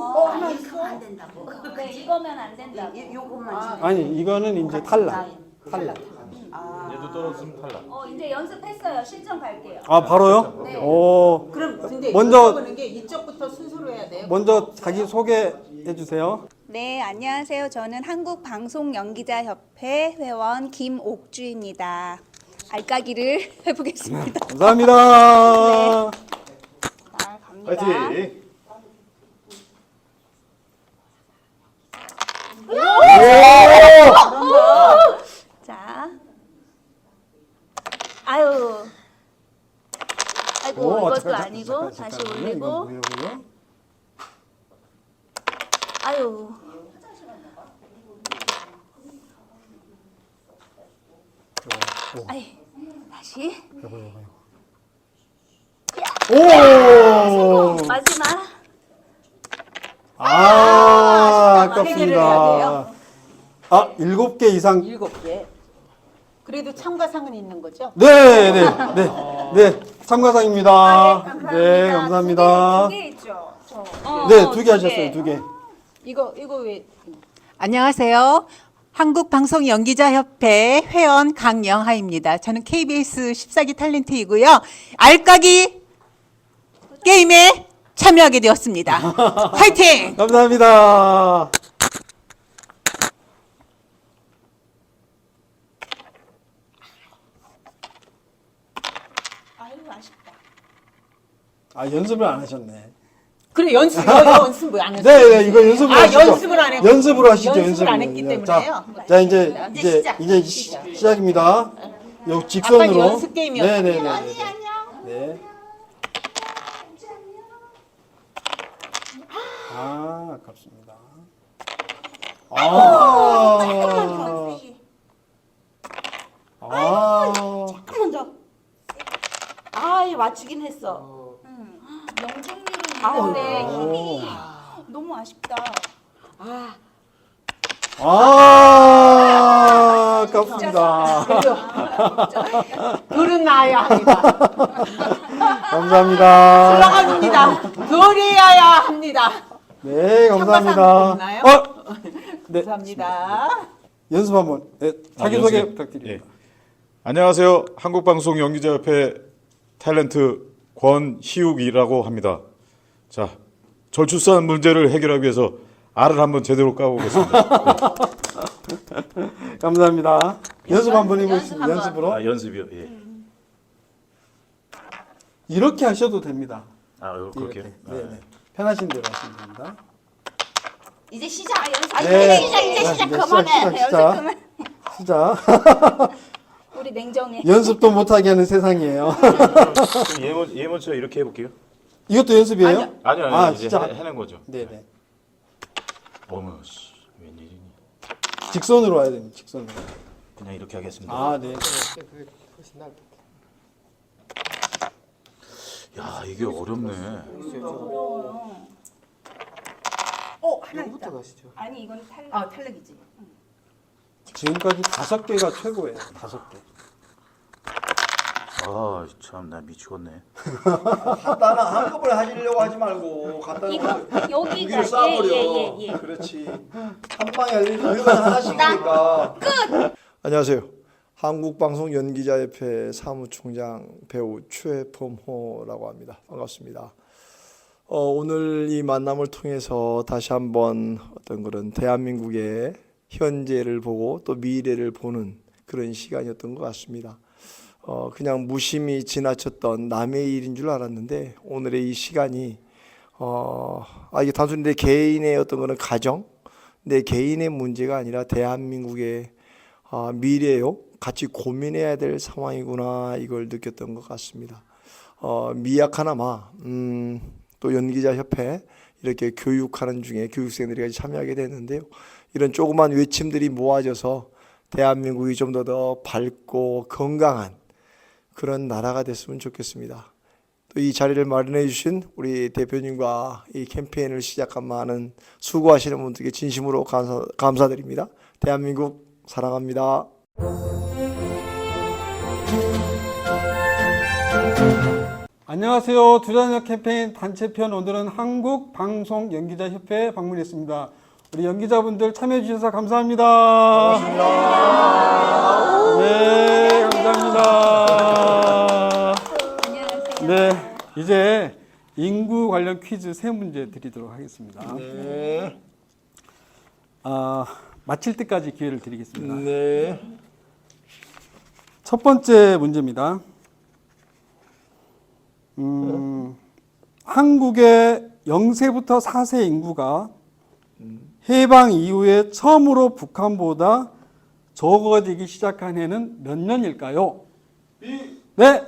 어, 하나 이렇게 있어. 안 된다고. 네, 이거면 안 된다고. 이- 요것만 아, 지금. 아니 이거는 이제 탈락. 탈락. 아, 얘도 떨어졌으면 탈락. 어, 이제 연습했어요. 실전 갈게요. 아 바로요? 네. 오. 그럼 근데 먼저- 먼저 보는 게 이쪽부터 순서로 해야 돼요. 먼저 자기 소개해 주세요. 네, 안녕하세요. 저는 한국 방송 연기자 협회 회원 김옥주입니다. 알까기를 해보겠습니다. 감사합니다. 자, 갑니다. 파이팅! 자, 아유, 아이고 오, 이것도 잠깐, 아니고 잠깐, 다시 올리고? 아유. 아이, 다시. 오. 마지막. 아, 해야 아깝습니다. 아, 일곱 개 이상. 일곱 개. 그래도 참가상은 있는 거죠? 네, 네, 네, 네. 참가상입니다. 네, 감사합니다. 두개 있죠. 저. 어, 네, 어, 두개 하셨어요, 두 개. 이거 이거 왜? 안녕하세요. 한국방송연기자협회 회원 강영하입니다. 저는 KBS 14기 탤런트이고요. 알까기 게임에 참여하게 되었습니다. 화이팅! 감사합니다. 아유 아쉽다. 아, 연습을 안 하셨네. 그래 연습 이거 연습을 안 했어요. 네, 네, 이거 연습을 아, 하시죠. 연습을 안 했고. 연습을 하시죠, 연습을. 안 했기 네, 때문에요. 자, 자, 이제 이제 이제 시작. 이제 시, 시작입니다. 요 직선으로. 아까 연습 게임이었어요. 네, 네, 네, 네. 네. 아, 아깝습니다. 아. 아. 잠깐만 더. 아, 맞추긴 했어. 명중률은 아우. 있는데 오. 힘이 너무 아쉽다. 아, 아, 아깝습니다. 둘은 나야 합니다. 감사합니다. 올라갑니다. 둘이어야 합니다. 네, 감사합니다. 참가상 없나요? 어? 네, 감사합니다. 연습 한번. 네, 자기 아, 소개 연습. 부탁드립니다. 예. 안녕하세요. 한국방송 연기자협회 탤런트 권희욱이라고 합니다. 자, 절출산 문제를 해결하기 위해서 알을 한번 제대로 까보겠습니다. 감사합니다. 연습 한번 해보시죠. 한번. 연습으로. 아, 연습이요. 예. 이렇게 하셔도 됩니다. 아, 그렇게. 이렇게. 네, 네. 편하신 대로 하시면 됩니다. 이제 시작. 아, 네. 이제 시작, 이제 자, 시작. 그만해. 시작, 시작. 그만. 시작. 우리 냉정해. 연습도 못하게 하는 세상이에요. 예먼 예먼저 이렇게 해볼게요. 이것도 연습이에요? 아니요, 아니요. 아, 이제 진짜? 해, 해낸 거죠. 네네. 어머, 씨, 웬일이니? 직선으로 와야 됩니다. 직선으로. 그냥 이렇게 하겠습니다. 아, 네. 야, 이게 어렵네. 어 하나 있다. 아니 이건 탈락. 아 탈락이지. 지금까지 다섯 개가 최고예요. 다섯 개. 아, 참, 나 미치겠네. 간단한 한꺼번에 하시려고 하지 말고 간단한 이거 거 여기가 무기를 쌓아버려. 예예예 예, 예. 그렇지. 한 방에 알리면 이건 하나씩이니까. 끝. 안녕하세요. 한국방송연기자협회 사무총장 배우 최범호라고 합니다. 반갑습니다. 어, 오늘 이 만남을 통해서 다시 한번 어떤 그런 대한민국의 현재를 보고 또 미래를 보는 그런 시간이었던 것 같습니다. 어, 그냥 무심히 지나쳤던 남의 일인 줄 알았는데 오늘의 이 시간이 어, 아, 이게 단순히 내 개인의 어떤 그런 가정, 내 개인의 문제가 아니라 대한민국의 아, 미래요. 같이 고민해야 될 상황이구나 이걸 느꼈던 것 같습니다. 어, 미약하나마 음, 또 연기자 협회 이렇게 교육하는 중에 교육생들이 참여하게 됐는데요. 이런 조그만 외침들이 모아져서 대한민국이 좀 더 더 밝고 건강한 그런 나라가 됐으면 좋겠습니다. 또 이 자리를 마련해 주신 우리 대표님과 이 캠페인을 시작한 많은 수고하시는 분들께 진심으로 감사, 감사드립니다. 대한민국 사랑합니다. 안녕하세요. 두자녀 캠페인 단체편 오늘은 한국 방송 연기자 협회에 방문했습니다. 우리 연기자분들 참여해 주셔서 감사합니다. 네, 감사합니다. 네, 이제 인구 관련 퀴즈 세 문제 드리도록 하겠습니다. 네. 아, 마칠 때까지 기회를 드리겠습니다. 네. 첫 번째 문제입니다. 음, 한국의 0세부터 4세 인구가 해방 이후에 처음으로 북한보다 적어지기 시작한 해는 몇 년일까요? 네.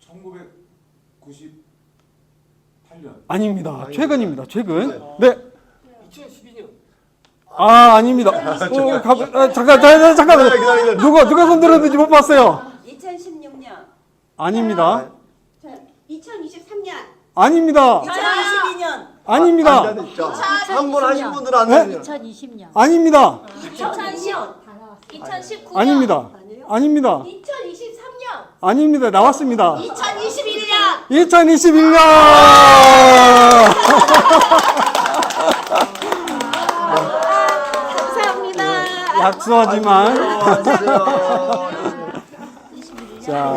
1998년. 아닙니다. 최근입니다. 최근. 네. 2012년. 아, 아닙니다. 어, 가, 아, 잠깐, 잠깐, 잠깐만요. 누가, 누가 손 들었는지 못 봤어요. 2016년. 아닙니다. 2023년. 아닙니다. 2022년. 아닙니다. 한번 하신 분들은 안 네? 되죠. 2020년. 아닙니다. 2020년. 2019년. 아닙니다. 아닙니다. 2023년. 아닙니다. 나왔습니다. 2021년. 2021년! 감사합니다. 약소하지만. 안녕하세요. 자,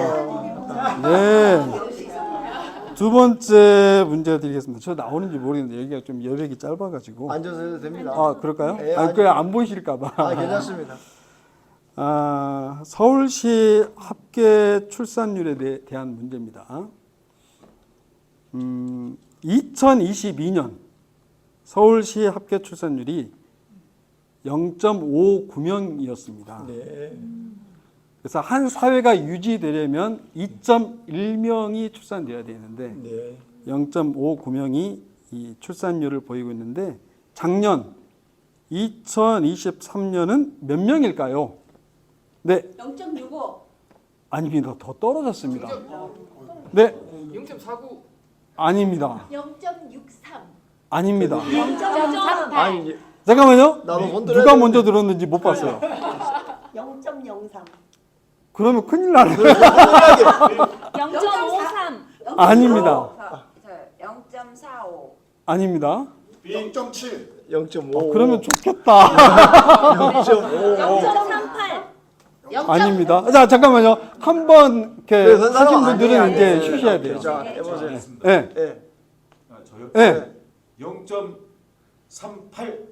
네. 두 번째 문제 드리겠습니다. 저 나오는지 모르겠는데 여기가 좀 여백이 짧아가지고. 앉아서 해도 됩니다. 아, 그럴까요? 네, 아, 아니- 그안 보이실까봐. 아, 괜찮습니다. 아, 서울시 합계 출산율에 대, 대한 문제입니다. 음, 2022년 서울시 합계 출산율이 0.59명이었습니다. 네. 그래서 한 사회가 유지되려면 2.1명이 출산돼야 되는데 네. 0.59명이 이 출산율을 보이고 있는데 작년 2023년은 몇 명일까요? 네, 0.65. 아닙니다. 더 떨어졌습니다. 네. 0.49. 아닙니다. 0.63. 아닙니다. 0.38. 아니, 이제 잠깐만요. 들어야 누가. 먼저 들었는지 못 봤어요. 0.03. 그러면 큰일 나네. 0.53. 아닙니다. 0.45. 아닙니다. 0.5. 그러면 좋겠다. 0.38. 아닙니다. 자, 잠깐만요. 한 번 이렇게 네, 하신 아니에요, 분들은. 이제 네, 쉬셔야 돼요. 자, 해보세요. 네. 네. 저요? 네. 0.38.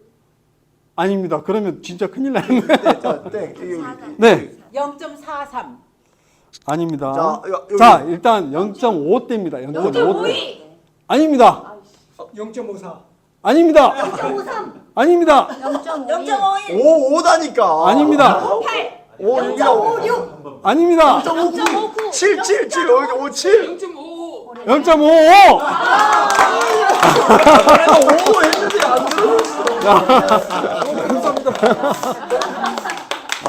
아닙니다. 그러면 진짜 큰일 나는 거예요. 네, 자, 땡. 여기, 여기. 네. 0.43. 아닙니다. 자, 여기. 자, 일단 0.5대입니다. 0.5대. 아닙니다. 0.54. 아닙니다. 아닙니다. 0.51. 5, 5다니까. 아닙니다. 8. 5, 6이야. 5. 아닙니다. 7, 7, 7. 여기 5, 7. 0.55. 내가 5 했는데 안 들어줬어.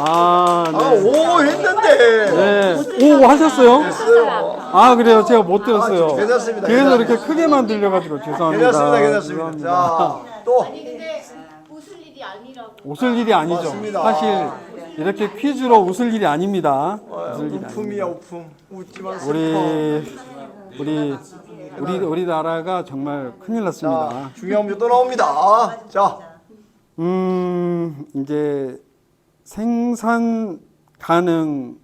아, 아, 네. 5 했는데. 네. 오, 하셨어요? 됐어요. 아, 그래요. 제가 못 들었어요. 아, 괜찮습니다. 그래서 이렇게 괜찮습니다. 크게만 들려가지고 죄송합니다. 괜찮습니다. 괜찮습니다. 죄송합니다. 자, 또. 웃을 일이 아니라고. 웃을 일이 아니죠. 맞습니다. 사실 이렇게 퀴즈로 웃을 일이 아닙니다. 어, 웃을 일이 우품이야, 아닙니다. 우품. 웃지만 슬퍼. 우리 우리 우리 우리나라가 정말 큰일 났습니다. 자, 중요한 문제 또 나옵니다. 자, 음, 이제 생산 가능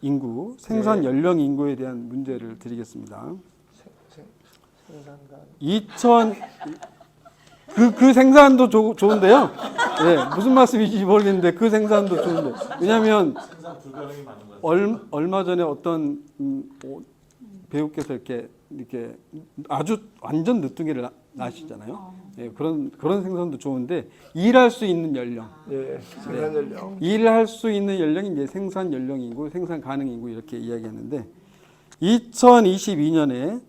인구, 생산 연령 인구에 대한 문제를 드리겠습니다. 2000 그, 그 생산도 조, 좋은데요. 예, 무슨 말씀인지 모르겠는데 그 생산도 좋은데. 왜냐하면 얼, 얼마 전에 어떤 음, 어, 배우께서 이렇게 이렇게 아주 완전 늦둥이를 낳- 낳으시잖아요. 예, 그런 그런 생산도 좋은데 일할 수 있는 연령, 예, 생산 연령. 일할 수 있는 연령이 이제 생산 연령이고 생산 가능 인구 이렇게 이야기하는데 2022년에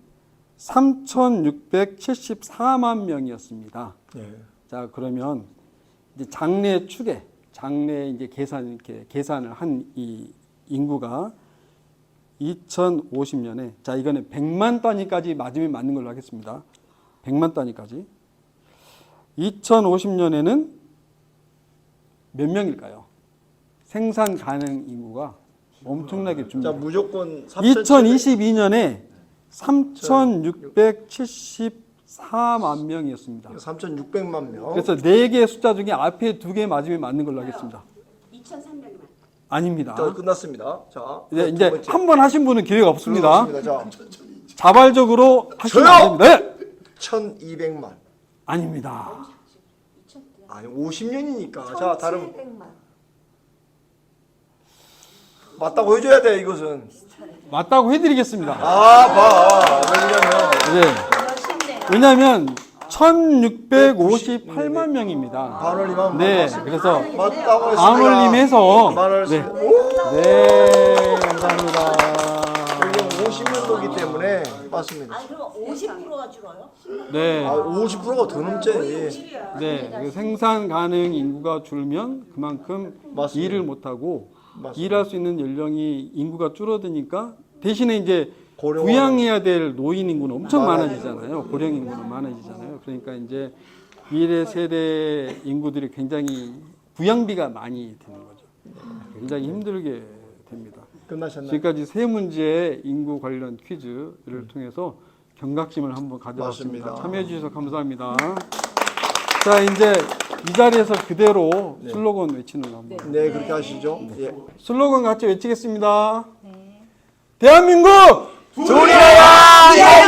3,674만 명이었습니다. 예. 자 그러면 이제 장래 추계, 장래 이제 계산 이렇게 계산을 한 이 인구가 2050년에 자 이거는 100만 단위까지 맞으면 맞는 걸로 하겠습니다. 100만 단위까지 2050년에는 몇 명일까요? 생산 가능 인구가 엄청나게 자 줍니다. 무조건 2022년에 3,674만 명이었습니다. 3,600만 명. 그래서 네 개 숫자 중에 앞에 두 개 맞으면 맞는 걸로 하겠습니다. 2,300만. 아닙니다. 자 끝났습니다. 자 이제, 두 이제. 한 번 하신 분은 기회가 없습니다. 자 자발적으로 하시면! 안 됩니다. 네. 1,200만. 아닙니다. 아니 50년이니까. 자 다른 1,700만. 맞다고 해줘야 돼 이것은. 맞다고 해드리겠습니다. 아 봐. 왜냐면 네. 왜냐하면 1,658만 명입니다. 반올림하면 네, 맞습니다. 그래서 맞다고 했습니다. 반올림해서 만을 네. 오! 네, 감사합니다. 맞습니다. 아니 그럼 50%가 줄어요? 네, 아 50%가 더 넘지. 네, 그 생산 가능 인구가 줄면 그만큼 맞습니다. 일을 못 하고 맞습니다. 일할 수 있는 연령이 인구가 줄어드니까 대신에 이제 고령화. 부양해야 될 노인 인구는 엄청. 많아지잖아요. 고령 인구는 많아지잖아요. 그러니까 이제 미래 세대 인구들이 굉장히 부양비가 많이 드는 거죠. 굉장히 힘들게. 끝나셨나요? 지금까지 세 문제의 인구 관련 퀴즈를 통해서 경각심을 한번 가져왔습니다. 맞습니다. 참여해 주셔서 감사합니다. 자, 이제 이 자리에서 그대로 슬로건 외치는 거 한번. 네 그렇게 하시죠. 예. 슬로건 같이 외치겠습니다. 대한민국 둘이야!